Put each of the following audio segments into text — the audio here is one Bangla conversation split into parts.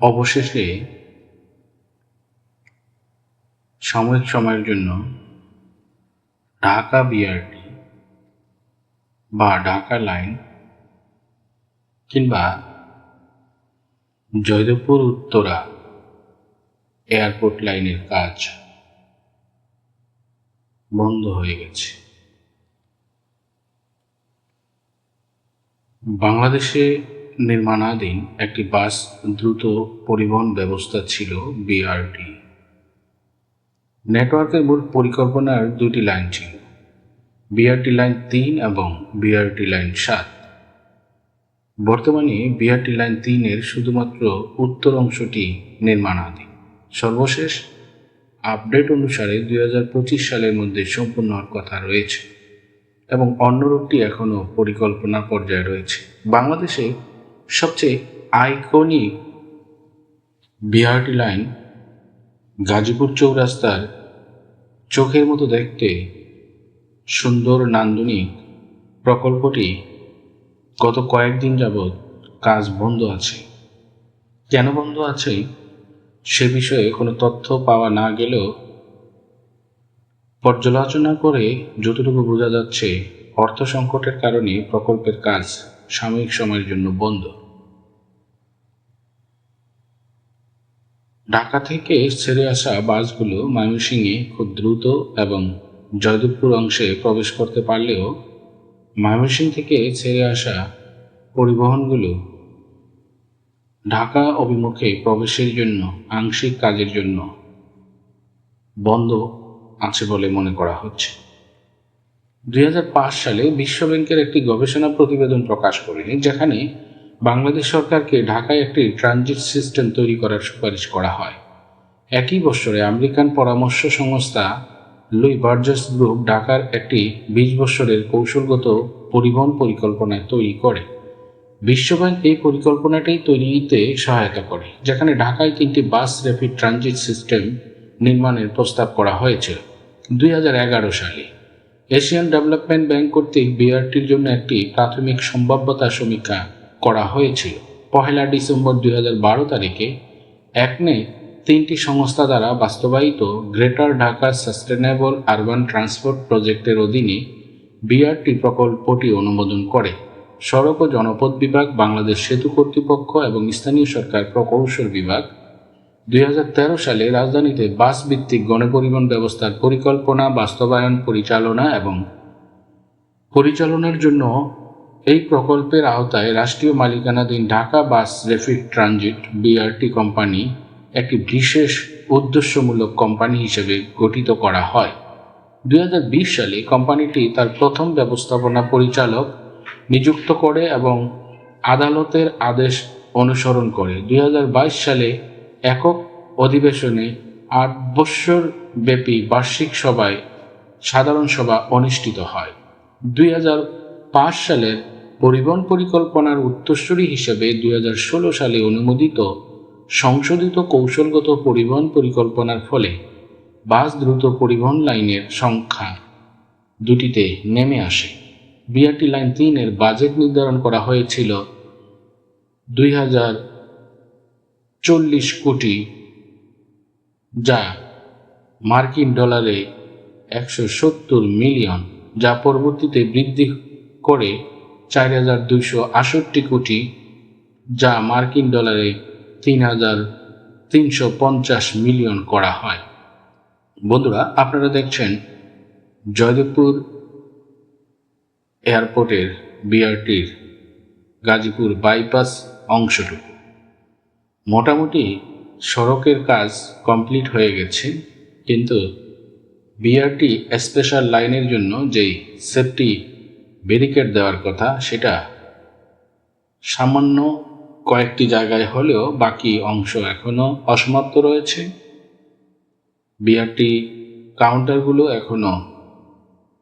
অবশেষে সাময়িক সময়ের জন্য ঢাকা বিআরটি বা ঢাকা লাইন কিংবা জয়দেবপুর উত্তরা এয়ারপোর্ট লাইনের কাজ বন্ধ হয়ে গেছে। বাংলাদেশে নির্মাণাধীন একটি বাস দ্রুত পরিবহন ব্যবস্থা ছিল বিআরটি নেটওয়ার্কের মূল পরিকল্পনার দুটি লাইন ছিল বিআরটি লাইন তিন এবং বিআরটি লাইন সাত। বর্তমানে বিআরটি লাইন তিনের শুধুমাত্র উত্তর অংশটি নির্মাণাধীন। সর্বশেষ আপডেট অনুসারে দুই হাজার পঁচিশ সালের মধ্যে সম্পূর্ণ হওয়ার কথা রয়েছে এবং অন্য রূপটি এখনও পরিকল্পনা পর্যায়ে রয়েছে। বাংলাদেশে সবচেয়ে আইকনিক বিআরটি লাইন গাজীপুর চৌরাস্তার চোখের মতো দেখতে সুন্দর নান্দনিক প্রকল্পটি গত কয়েকদিন যাবৎ কাজ বন্ধ আছে। কেন বন্ধ আছে সে বিষয়ে কোনো তথ্য পাওয়া না গেলেও পর্যালোচনা করে যতটুকু বোঝা যাচ্ছে অর্থ সংকটের কারণে প্রকল্পের কাজ সাময়িক সময়ের জন্য বন্ধ। ঢাকা থেকে ছেড়ে আসা বাসগুলো ময়মনসিংহে খুব দ্রুত এবং জয়দেবপুর অংশে প্রবেশ করতে পারলেও ময়মনসিংহ থেকে ছেড়ে আসা পরিবহনগুলো ঢাকা অভিমুখে প্রবেশের জন্য, আংশিক কাজের জন্য বন্ধ আছে বলে মনে করা হচ্ছে। দুই হাজার পাঁচ সালে বিশ্বব্যাংকের একটি গবেষণা প্রতিবেদন প্রকাশ করে যেখানে বাংলাদেশ সরকারকে ঢাকায় একটি ট্রানজিট সিস্টেম তৈরি করার সুপারিশ করা হয়। একই বছরে আমেরিকান পরামর্শ সংস্থা লুই বার্জাস গ্রুপ ঢাকার একটি বিশ বছরের কৌশলগত পরিবহন পরিকল্পনা তৈরি করে। বিশ্বব্যাংক এই পরিকল্পনাটি তৈরিতে সহায়তা করে, যেখানে ঢাকায় তিনটি বাস র্যাপিড ট্রানজিট সিস্টেম নির্মাণের প্রস্তাব করা হয়েছিল দুই সালে এশিয়ান ডেভেলপমেন্ট ব্যাংক কর্তৃক বিআরটির জন্য একটি প্রাথমিক সম্ভাব্যতা সমীক্ষা করা হয়েছিল। পহেলা ডিসেম্বর দুই হাজার বারো তারিখে একনে তিনটি সংস্থা দ্বারা বাস্তবায়িত greater Dhaka sustainable urban transport প্রজেক্টের অধীনে বিআরটি প্রকল্পটি অনুমোদন করে। সড়ক ও জনপথ বিভাগ, বাংলাদেশ সেতু কর্তৃপক্ষ এবং স্থানীয় সরকার প্রকৌশল বিভাগ দুই হাজার তেরো সালে রাজধানীতে বাস ভিত্তিক গণপরিবহন ব্যবস্থার পরিকল্পনা, বাস্তবায়ন, পরিচালনা এবং পরিচালনার জন্য এই প্রকল্পের আওতায় রাষ্ট্রীয় মালিকানাধীন Dhaka bus rapid transit, BRT company, একটি বিশেষ উদ্দেশ্যমূলক কোম্পানি হিসেবে গঠিত করা হয়। দুই হাজার বিশ সালে কোম্পানিটি তার প্রথম ব্যবস্থাপনা পরিচালক নিযুক্ত করে এবং আদালতের আদেশ অনুসরণ করে। দুই হাজার বাইশ সালে একক অধিবেশনে আট বৎসর ব্যাপী বার্ষিক সভায় সাধারণ সভা অনুষ্ঠিত হয়। দুই সালের পরিবহন পরিকল্পনার উত্তরসূরি হিসেবে দুই হাজার ষোলো সালে অনুমোদিত সংশোধিত কৌশলগত পরিবহন পরিকল্পনার ফলে বাস দ্রুত পরিবহন লাইনের সংখ্যা দুটিতে নেমে আসে। বিআরটি লাইন তিনের বাজেট নির্ধারণ করা হয়েছিল দুই হাজার চল্লিশ কোটি যা মার্কিন ডলারে একশো সত্তর মিলিয়ন, যা পরবর্তীতে বৃদ্ধি করে চার হাজার দুইশো আষট্টি কোটি, যা মার্কিন ডলারে তিন হাজার তিনশো পঞ্চাশ মিলিয়ন করা হয়। বন্ধুরা, আপনারা দেখছেন জয়দেবপুর এয়ারপোর্টের বিআরটির গাজীপুর বাইপাস অংশটুকু। মোটামুটি সড়কের কাজ কমপ্লিট হয়ে গেছে, কিন্তু বিআরটি স্পেশাল লাইনের জন্য যেই সেফটি ব্যারিকেড দেওয়ার কথা, সেটা সামান্য কয়েকটি জায়গায় হলেও বাকি অংশ এখনও অসমাপ্ত রয়েছে। বিআরটি কাউন্টারগুলো এখনও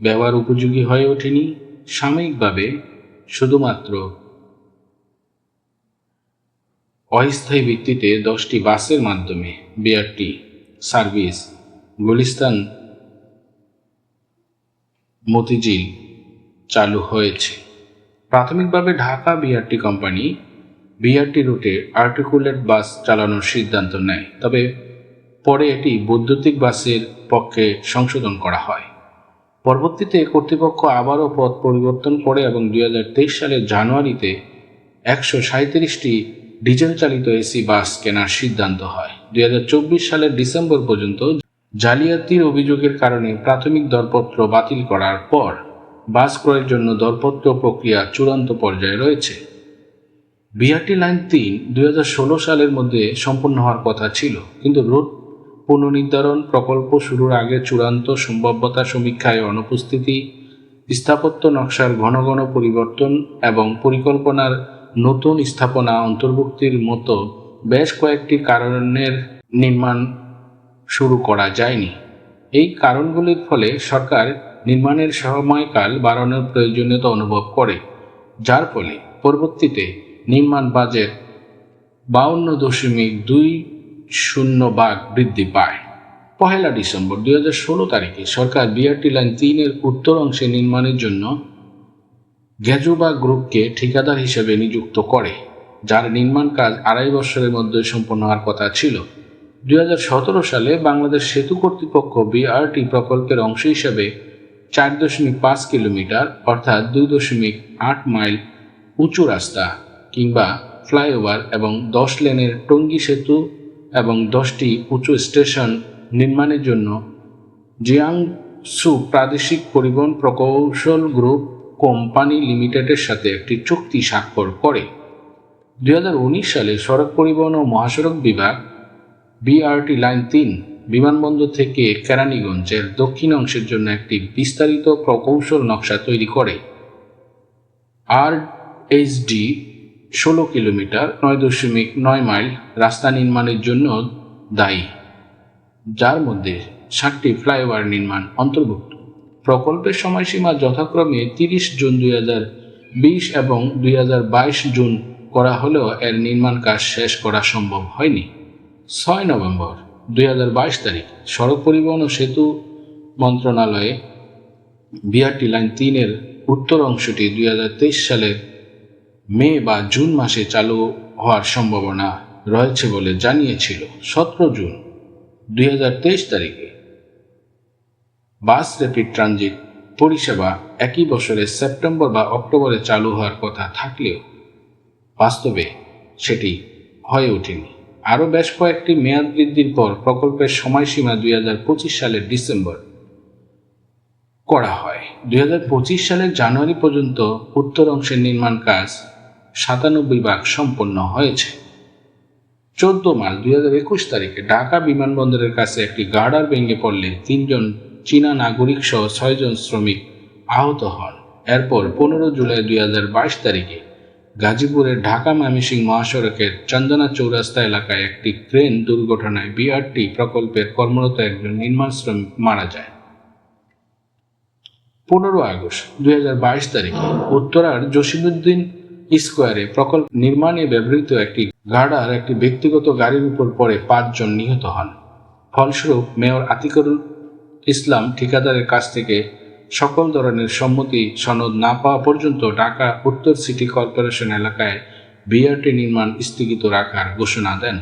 ব্যবহার উপযোগী হয়ে ওঠেনি। সাময়িকভাবে শুধুমাত্র অস্থায়ী ভিত্তিতে দশটি বাসের মাধ্যমে বিআরটি সার্ভিস গুলিস্তান মতিঝিল চালু হয়েছে। প্রাথমিকভাবে ঢাকা বিআরটি কোম্পানি বিআরটি রুটে আর্টিকুলেট বাস চালানোর সিদ্ধান্ত নেয়, তবে পরে এটি বৈদ্যুতিক বাসের পক্ষে সংশোধন করা হয়। পরবর্তীতে কর্তৃপক্ষ আবারও পথ পরিবর্তন করে এবং দুই হাজার তেইশ সালের জানুয়ারিতে একশো সাঁত্রিশটি ডিজেল চালিত এসি বাস কেনার সিদ্ধান্ত হয়। দুই হাজার চব্বিশ সালের ডিসেম্বর পর্যন্ত জালিয়াতির অভিযোগের কারণে প্রাথমিক দরপত্র বাতিল করার পর বাস ক্রয়ের জন্য দরপত্র প্রক্রিয়া চূড়ান্ত পর্যায়ে রয়েছে। বিআরটি লাইন তিন দুই সালের মধ্যে সম্পন্ন হওয়ার কথা ছিল, কিন্তু রুট পুনর্নির্ধারণ প্রকল্প শুরুর আগে চূড়ান্ত সম্ভাব্যতা সমীক্ষায় অনুপস্থিতি, স্থাপত্য নকশার ঘন ঘন পরিবর্তন এবং পরিকল্পনার নতুন স্থাপনা অন্তর্ভুক্তির মতো বেশ কয়েকটি কারণের নির্মাণ শুরু করা যায়নি। এই কারণগুলির ফলে সরকার নির্মাণের সময়কাল বাড়ানোর প্রয়োজনীয়তা অনুভব করে, যার ফলে পরবর্তীতে নির্মাণ বাজেট বাউন্ন দশমিক দুই শূন্য ভাগ বৃদ্ধি পায়। পহেলা ডিসেম্বর দুই হাজার ষোলো তারিখে সরকার বিআরটি লাইন তিনের উত্তর অংশে নির্মাণের জন্য গ্যাজুবা গ্রুপকে ঠিকাদার হিসেবে নিযুক্ত করে, যার নির্মাণ কাজ আড়াই বছরের মধ্যে সম্পন্ন হওয়ার কথা ছিল। দুই হাজার সতেরো সালে বাংলাদেশ সেতু কর্তৃপক্ষ বিআরটি প্রকল্পের অংশ হিসেবে চার দশমিক পাঁচ কিলোমিটার, অর্থাৎ দুই দশমিক আট মাইল উঁচু রাস্তা কিংবা ফ্লাইওভার এবং দশ লেনের টঙ্গী সেতু এবং দশটি উঁচু স্টেশন নির্মাণের জন্য জিয়াংসু প্রাদেশিক পরিবহন প্রকৌশল গ্রুপ কোম্পানি লিমিটেডের সাথে একটি চুক্তি স্বাক্ষর করে। দু হাজার উনিশ সালে সড়ক পরিবহন ও মহাসড়ক বিভাগ বিআরটি লাইন তিন, বিমানবন্দর থেকে কেরানীগঞ্জের দক্ষিণ অংশের জন্য একটি বিস্তারিত প্রকৌশল নকশা তৈরি করে। আর এইচডি ষোলো কিলোমিটার, নয় দশমিক নয় মাইল রাস্তা নির্মাণের জন্য দায়ী, যার মধ্যে ষাটটি ফ্লাইওভার নির্মাণ অন্তর্ভুক্ত। প্রকল্পের সময়সীমা যথাক্রমে তিরিশ জুন দুই হাজার বিশ এবং দুই হাজার বাইশ জুন করা হলেও এর নির্মাণ কাজ শেষ করা সম্ভব হয়নি। ছয় নভেম্বর দুই হাজার বাইশ তারিখ, সড়ক পরিবহন ও সেতু মন্ত্রণালয়ে বিআরটি লাইন তিনের উত্তর অংশটি দুই হাজার তেইশ সালের মে বা জুন মাসে চালু হওয়ার সম্ভাবনা রয়েছে বলে জানিয়েছিল। সতেরো জুন দুই হাজার তেইশ তারিখে বাস র্যাপিড ট্রানজিট পরিষেবা একই বছরের সেপ্টেম্বর বা অক্টোবরে চালু হওয়ার কথা থাকলেও বাস্তবে সেটি হয়ে ওঠেনি। আরও বেশ কয়েকটি মেয়াদ বৃদ্ধির পর প্রকল্পের সময়সীমা দুই হাজার পঁচিশ সালের ডিসেম্বর করা হয়। দুই হাজার পঁচিশ সালের জানুয়ারি পর্যন্ত উত্তর অংশের নির্মাণ কাজ সাতানব্বই ভাগ সম্পন্ন হয়েছে। চোদ্দ মার্চ দুই হাজার একুশ তারিখে ঢাকা বিমানবন্দরের কাছে একটি গার্ডার ভেঙে পড়লে তিনজন চীনা নাগরিক সহ ছয়জন শ্রমিক আহত হন। এরপর পনেরো জুলাই দুই হাজার বাইশ তারিখে গাজীপুরের ঢাকা ময়মনসিং মহাসড়কের চন্দনা চৌরাস্তা এলাকায় একটি ক্রেন দুর্ঘটনায় বিআরটি প্রকল্পের কর্মরত একজন নির্মাণ শ্রমিক মারা যায়। পনেরো আগস্ট দুই হাজার বাইশ তারিখে উত্তরার জসিমুদ্দিন স্কোয়ারে প্রকল্প নির্মাণে ব্যবহৃত একটি গার্ডার একটি ব্যক্তিগত গাড়ির উপর পড়ে পাঁচজন নিহত হন। ফলস্বরূপ মেয়র আতিকুল ইসলাম ঠিকাদারের কাছ থেকে সকল ধরনের সম্মতি সনদ না পাওয়া পর্যন্ত ঢাকা উত্তর সিটি কর্পোরেশন এলাকায় বিআরটি নির্মাণ স্থগিত রাখার ঘোষণা দেন।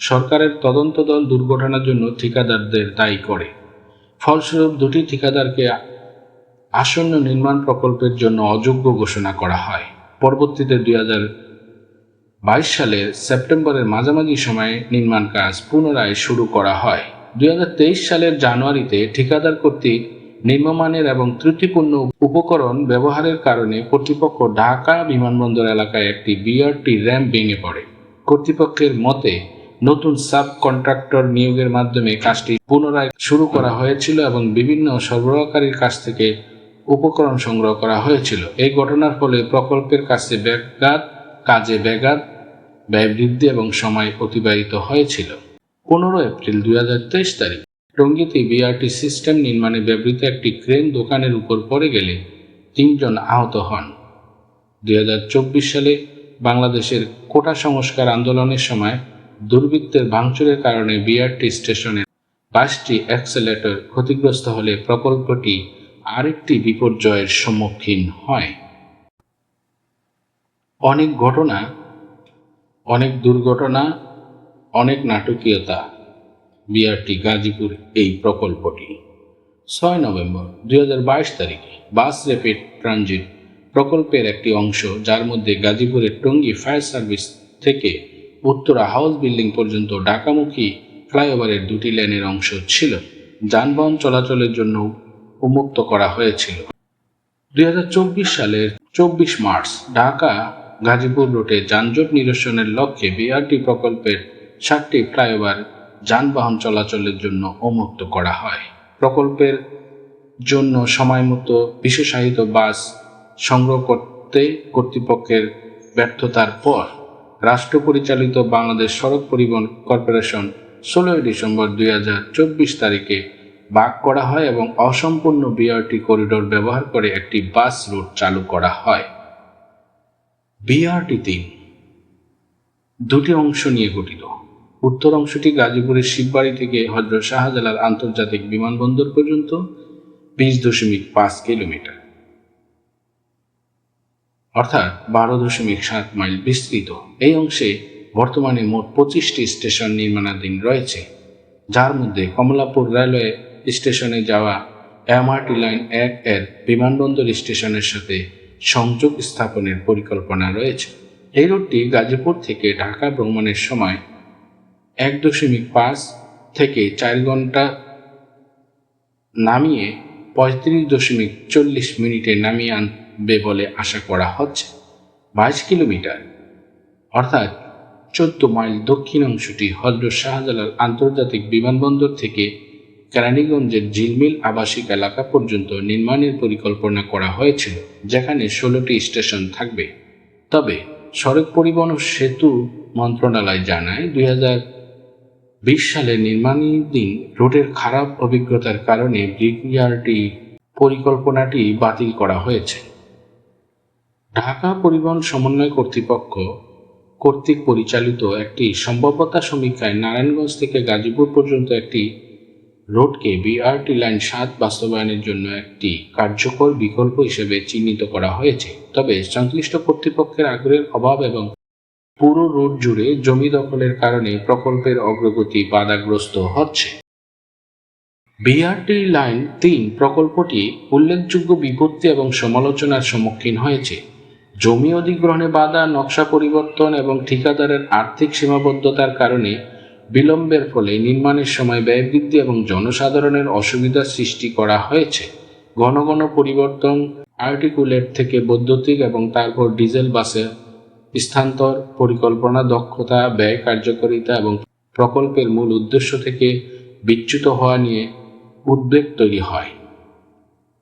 সরকারের তদন্ত দল দুর্ঘটনার জন্য ঠিকাদারদের দায়ী করে। ফলস্বরূপ দুটি ঠিকাদারকে আসন্ন নির্মাণ প্রকল্পের জন্য অযোগ্য ঘোষণা করা হয়। পরবর্তীতে দুই হাজার বাইশ সালের সেপ্টেম্বরের মাঝামাঝি সময়ে নির্মাণ কাজ পুনরায় শুরু করা হয়। দুই হাজার তেইশ সালের জানুয়ারিতে ঠিকাদার কর্তৃক নিম্নমানের এবং ত্রুটিপূর্ণ উপকরণ ব্যবহারের কারণে কর্তৃপক্ষ ঢাকা বিমানবন্দর এলাকায় একটি বিআরটি র্যাম্প ভেঙে পড়ে। কর্তৃপক্ষের মতে, নতুন সাব কন্ট্রাক্টর নিয়োগের মাধ্যমে কাজটি পুনরায় শুরু করা হয়েছিল এবং বিভিন্ন সরবরাহকারীর কাছ থেকে উপকরণ সংগ্রহ করা হয়েছিল। এই ঘটনার ফলে প্রকল্পের কাছে ব্যাঘাত, কাজে ব্যাঘাত, ব্যয় বৃদ্ধি এবং সময় অতিবাহিত হয়েছিল। পনেরো এপ্রিল দুই হাজার তেইশ তারিখ। টঙ্গীতে বিআরটি সিস্টেম নির্মাণে ব্যবহৃত একটি ক্রেন দোকানের উপর পড়ে গেলে তিনজন আহত হন। দুই হাজার চব্বিশ সালে বাংলাদেশের কোটা সংস্কার আন্দোলনের সময় দুর্বৃত্তের ভাঙচুরের কারণে বিআরটি স্টেশনের বাইশটি অ্যাক্সেলেটর ক্ষতিগ্রস্ত হলে প্রকল্পটি আরেকটি বিপর্যয়ের সম্মুখীন হয়। অনেক ঘটনা, অনেক দুর্ঘটনা অনেক নাটকীয়তা। বিআরটি গাজীপুর এই প্রকল্পটি। ছয় নভেম্বর দুই বাইশ তারিখে বাস র্যাপিড ট্রানজিট প্রকল্পের একটি অংশ, যার মধ্যে গাজীপুরের টঙ্গী ফায়ার সার্ভিস থেকে উত্তরা হাউস বিল্ডিং পর্যন্ত ঢাকামুখী ফ্লাইওভারের দুটি লেনের অংশ ছিল, যানবাহন চলাচলের জন্য উন্মুক্ত করা হয়েছিল। দুই চব্বিশ সালের চব্বিশ মার্চ ঢাকা গাজীপুর রুটে যানজট নিরসনের লক্ষ্যে বিআরটি প্রকল্পের সাতটি ফ্লাইওভার যানবাহন চলাচলের জন্য উন্মুক্ত করা হয়। প্রকল্পের জন্য সময়মতো বিশেষায়িত বাস সংগ্রহ করতে কর্তৃপক্ষের ব্যর্থতার পর রাষ্ট্র পরিচালিত বাংলাদেশ সড়ক পরিবহন কর্পোরেশন ষোলোই ডিসেম্বর দুই হাজার চব্বিশ তারিখে ভাগ করা হয় এবং অসম্পূর্ণ বিআরটি করিডোর ব্যবহার করে একটি বাস রুট চালু করা হয়। বিআরটি তিন দুটি অংশ নিয়ে গঠিত। উত্তর অংশটি গাজীপুরের শিববাড়ি থেকে হজরত শাহজালাল আন্তর্জাতিক বিমানবন্দর পর্যন্ত বিশ দশমিক পাঁচ কিলোমিটার। অর্থাৎ বারো দশমিক সাত মাইল বিস্তৃত। এই অংশে বর্তমানে মোট পঁচিশটি স্টেশন নির্মাণাধীন রয়েছে, যার মধ্যে কমলাপুর রেলওয়ে স্টেশনে যাওয়া এমআরটি লাইন এক এর বিমানবন্দর স্টেশনের সাথে সংযোগ স্থাপনের পরিকল্পনা রয়েছে। এই রুটটি গাজীপুর থেকে ঢাকা ভ্রমণের সময় এক দশমিক পাঁচ থেকে চার ঘণ্টা নামিয়ে পঁয়ত্রিশ দশমিক চল্লিশ মিনিটে নামিয়ে আনবে বলে আশা করা হচ্ছে। বাইশ কিলোমিটার, অর্থাৎ চোদ্দ মাইল দক্ষিণ অংশটি হজরত শাহজালাল আন্তর্জাতিক বিমানবন্দর থেকে কেরানীগঞ্জের ঝিলমিল আবাসিক এলাকা পর্যন্ত নির্মাণের পরিকল্পনা করা হয়েছিল, যেখানে ষোলোটি স্টেশন থাকবে। তবে সড়ক পরিবহন ও সেতু মন্ত্রণালয় জানায়, দুই হাজার বিশ সালে নির্মাণাধীন রোডের খারাপ অভিজ্ঞতার কারণে ব্রিগিয়ারটি পরিকল্পনাটি বাতিল করা হয়েছে। ঢাকা পরিবহন সমন্বয় কর্তৃপক্ষ কর্তৃক পরিচালিত একটি সম্ভাব্যতা সমীক্ষায় নারায়ণগঞ্জ থেকে গাজীপুর পর্যন্ত একটি রোডকে বিআরটি লাইন সাত বাস্তবায়নের জন্য একটি কার্যকর বিকল্প হিসেবে চিহ্নিত করা হয়েছে। তবে সংশ্লিষ্ট কর্তৃপক্ষের আগ্রহের অভাব এবং পুরো রোড জুড়ে জমি দখলের কারণে প্রকল্পের অগ্রগতি বাধাগ্রস্ত হচ্ছে। বিআরটি লাইন তিন প্রকল্পটি উল্লেখযোগ্য বিপত্তি এবং সমালোচনার সম্মুখীন হয়েছে। জমি অধিগ্রহণে বাধা, নকশা পরিবর্তন এবং ঠিকাদারের আর্থিক সীমাবদ্ধতার কারণে বিলম্বের ফলে নির্মাণের সময় ব্যয় বৃদ্ধি এবং জনসাধারণের অসুবিধার সৃষ্টি করা হয়েছে। ঘন ঘন পরিবর্তন, আর্টিকুলেট থেকে বৈদ্যুতিক এবং তারপর ডিজেল বাসে স্থানান্তর পরিকল্পনা, দক্ষতা, ব্যয়, কার্যকারিতা এবং প্রকল্পের মূল উদ্দেশ্য থেকে বিচ্যুত হওয়া নিয়ে উদ্বেগ তৈরি হয়।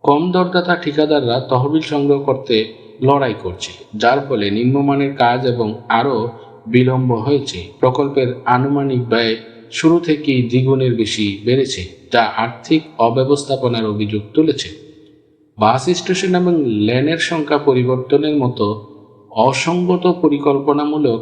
কম দরদাতা ঠিকাদাররা তহবিল সংগ্রহ করতে লড়াই করছে, যার ফলে নিম্নমানের কাজ এবং আরও বিলম্ব হয়েছে। প্রকল্পের আনুমানিক ব্যয় শুরু থেকেই দ্বিগুণের বেশি বেড়েছে, যা আর্থিক অব্যবস্থাপনার অভিযোগ তুলেছে। বাস স্টেশন এবং লেনের সংখ্যা পরিবর্তনের মতো অসঙ্গত পরিকল্পনামূলক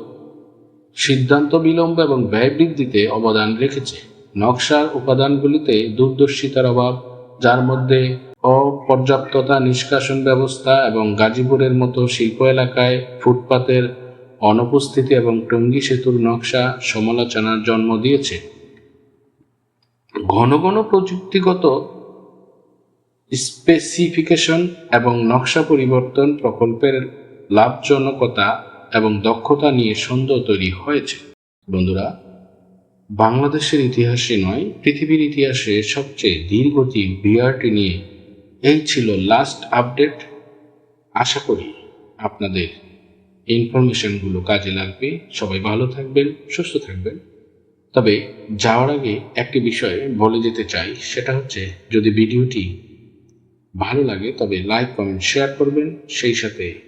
সিদ্ধান্ত বিলম্ব এবং ব্যয় বৃদ্ধিতে অবদান রেখেছে। নকশার উপাদানগুলিতে দূরদর্শিতার অভাব, যার মধ্যে অপর্যাপ্ততা নিষ্কাশন ব্যবস্থা এবং গাজীপুরের মতো শিল্প এলাকায় ফুটপাতের অনুপস্থিতি এবং টঙ্গী সেতুর নকশা সমালোচনার জন্ম দিয়েছে। ঘন ঘন প্রযুক্তিগত স্পেসিফিকেশন এবং নকশা পরিবর্তন প্রকল্পের লাভজনকতা এবং দক্ষতা নিয়ে সন্দেহ তৈরি হয়েছে। বন্ধুরা, বাংলাদেশের ইতিহাসে নয়, পৃথিবীর ইতিহাসে সবচেয়ে ধীরগতি বিআরটি নিয়ে এই ছিল লাস্ট আপডেট আশা করি আপনাদের ইনফরমেশনগুলো কাজে লাগবে। সবাই ভালো থাকবেন, সুস্থ থাকবেন। তবে যাওয়ার আগে একটি বিষয়ে বলে যেতে চাই, সেটা হচ্ছে যদি ভিডিওটি ভালো লাগে তবে লাইক কমেন্ট শেয়ার করবেন। সেই সাথে